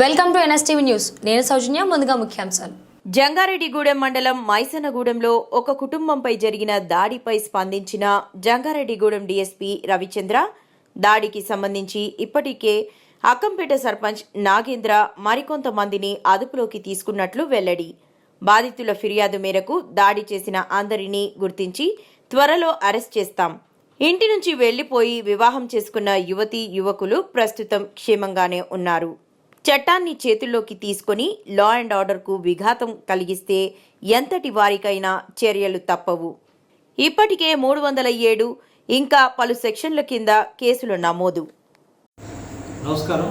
Welcome to NSTV news. నేను సౌజన్య ముందుగా ముఖ్యాంశాలు. జంగారెడ్డిగూడెం మండలం మైసనగూడెంలో ఒక కుటుంబంపై జరిగిన దాడిపై స్పందించిన జంగారెడ్డిగూడెం డీఎస్పీ రవిచంద్ర దాడికి సంబంధించి ఇప్పటికే అక్కంపేట సర్పంచ్ నాగేంద్ర మరికొంతమందిని అదుపులోకి తీసుకున్నట్లు వెల్లడి. బాధితుల ఫిర్యాదు మేరకు దాడి చేసిన అందరినీ గుర్తించి త్వరలో అరెస్ట్ చేస్తాం. ఇంటి నుంచి వెళ్ళిపోయి వివాహం చేసుకున్న యువతి యువకులు ప్రస్తుతం క్షేమంగానే ఉన్నారు. చట్టాన్ని చేతుల్లోకి తీసుకొని లా అండ్ ఆర్డర్కు విఘాతం కలిగిస్తే ఎంతటి వారికైనా చర్యలు తప్పవు. ఇప్పటికే మూడు వందల ఏడు ఇంకా పలు సెక్షన్ల కింద కేసులు నమోదు. నమస్కారం.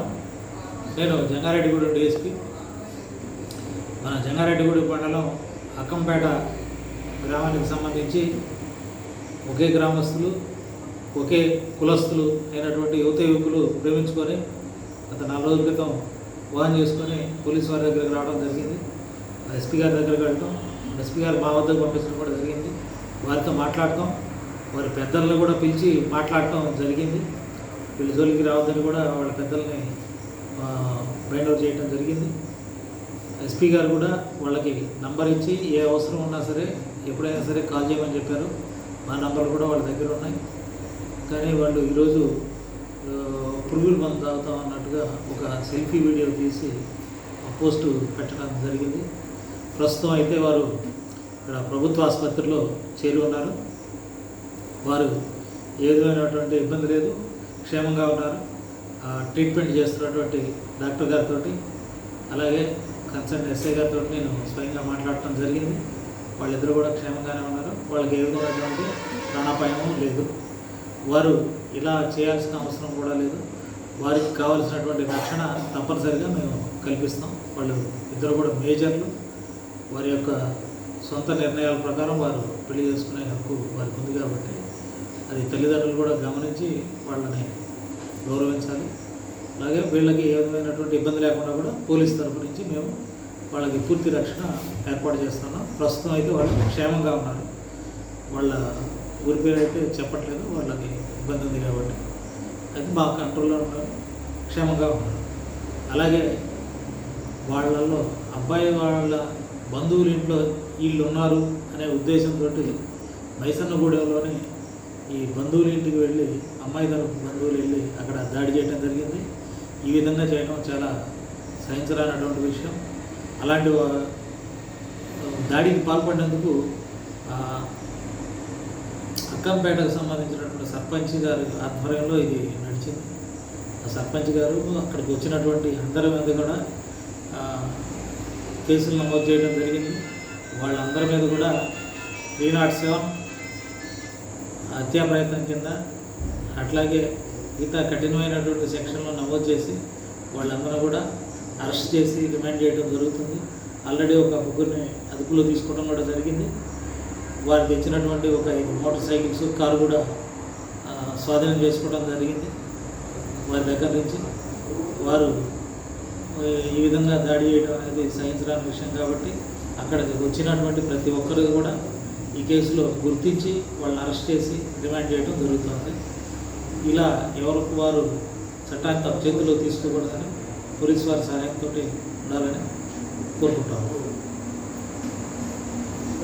నేను జంగారెడ్డిగూడెం డిఎస్పి. మన జంగారెడ్డిగూడెం మండలం అక్కంపేట గ్రామానికి సంబంధించి ఒకే గ్రామస్తులు ఒకే కులస్తులు అయినటువంటి యువత యువకులు ప్రేమించుకొని గత నాలుగు రోజుల క్రితం వాన్ చేసుకొని పోలీస్ వారి దగ్గరికి రావడం జరిగింది. ఎస్పీ గారి దగ్గరికి వెళ్ళటం ఎస్పీ గారు మా వద్దకు పంపించడం కూడా జరిగింది. వారితో మాట్లాడటం వారి పెద్దలను కూడా పిలిచి మాట్లాడటం జరిగింది. వీళ్ళ జోలికి రావద్దని కూడా వాళ్ళ పెద్దల్ని బైండ్ అవుట్ చేయడం జరిగింది. ఎస్పీ గారు కూడా వాళ్ళకి నంబర్ ఇచ్చి ఏ అవసరం ఉన్నా సరే ఎప్పుడైనా సరే కాల్ చేయమని చెప్పారు. మా నంబర్లు కూడా వాళ్ళ దగ్గర ఉన్నాయి. కానీ వాళ్ళు ఈరోజు పురుగులు మందు తాగుతాం అన్నట్టుగా ఒక సెల్ఫీ వీడియో తీసి పోస్టు పెట్టడం జరిగింది. ప్రస్తుతం అయితే వారు ఇక్కడ ప్రభుత్వ ఆసుపత్రిలో చేరి ఉన్నారు. వారు ఏ విధమైనటువంటి ఇబ్బంది లేదు క్షేమంగా ఉన్నారు. ఆ, ట్రీట్మెంట్ చేస్తున్నటువంటి డాక్టర్ గారితో అలాగే కన్సర్న్ ఎస్ఐ గారితో నేను స్వయంగా మాట్లాడటం జరిగింది. వాళ్ళిద్దరూ కూడా క్షేమంగానే ఉన్నారు. వాళ్ళకి ఏ విధమైనటువంటి ప్రాణాపాయము లేదు. వారు ఇలా చేయాల్సిన అవసరం కూడా లేదు. వారికి కావాల్సినటువంటి రక్షణ తప్పనిసరిగా మేము కల్పిస్తాం. వాళ్ళు ఇద్దరు కూడా మేజర్లు. వారి యొక్క సొంత నిర్ణయాల ప్రకారం వారు పెళ్ళి చేసుకునే హక్కు వారికి ఉంది కాబట్టి అది తల్లిదండ్రులు కూడా గమనించి వాళ్ళని గౌరవించాలి. అలాగే వీళ్ళకి ఏ విధమైనటువంటి ఇబ్బంది లేకుండా కూడా పోలీస్ తరఫు నుంచి మేము వాళ్ళకి పూర్తి రక్షణ ఏర్పాటు చేస్తున్నాం. ప్రస్తుతం అయితే వాళ్ళు క్షేమంగా ఉన్నారు. వాళ్ళ ఊరి పేరు అయితే చెప్పట్లేదు వాళ్ళకి ఇబ్బంది ఉంది కాబట్టి. అది మా కంట్రోల్లో ఉన్నారు క్షేమంగా ఉన్నారు. అలాగే వాళ్ళల్లో అబ్బాయి వాళ్ళ బంధువుల ఇంట్లో వీళ్ళు ఉన్నారు అనే ఉద్దేశంతో మైసన్నగూడెంలోని ఈ బంధువుల ఇంటికి వెళ్ళి అమ్మాయి తరపు బంధువులు వెళ్ళి అక్కడ దాడి చేయడం జరిగింది. ఈ విధంగా చేయడం చాలా సహించరానటువంటి విషయం. అలాంటి దాడికి పాల్పడినందుకు ఆ, అక్కంపేటకు సంబంధించినటువంటి సర్పంచ్ గారి ఆధ్వర్యంలో ఇది నడిచింది. ఆ సర్పంచ్ గారు అక్కడికి వచ్చినటువంటి అందరి మీద కూడా కేసులు నమోదు చేయడం జరిగింది. వాళ్ళందరి మీద కూడా త్రీ నాట్ సెవెన్ హత్యా ప్రయత్నం కింద అట్లాగే మిగతా కఠినమైనటువంటి సెక్షన్లో నమోదు చేసి వాళ్ళందరూ కూడా అరెస్ట్ చేసి రిమాండ్ చేయడం జరుగుతుంది. ఆల్రెడీ ఒక ముగ్గురిని అదుపులో తీసుకోవడం కూడా జరిగింది. వారు తెచ్చినటువంటి ఒక ఐదు మోటార్ సైకిల్స్ కారు కూడా స్వాధీనం చేసుకోవడం జరిగింది. వారి దగ్గర నుంచి వారు ఈ విధంగా దాడి చేయడం అనేది సహించడానికి విషయం కాబట్టి అక్కడికి వచ్చినటువంటి ప్రతి ఒక్కరు కూడా ఈ కేసులో గుర్తించి వాళ్ళని అరెస్ట్ చేసి రిమాండ్ చేయడం జరుగుతుంది. ఇలా ఎవరికి వారు చట్టాన్ని తమ చేతిలో తీసుకోకూడదని పోలీస్ వారి సహాయంతో ఉండాలని కోరుకుంటాము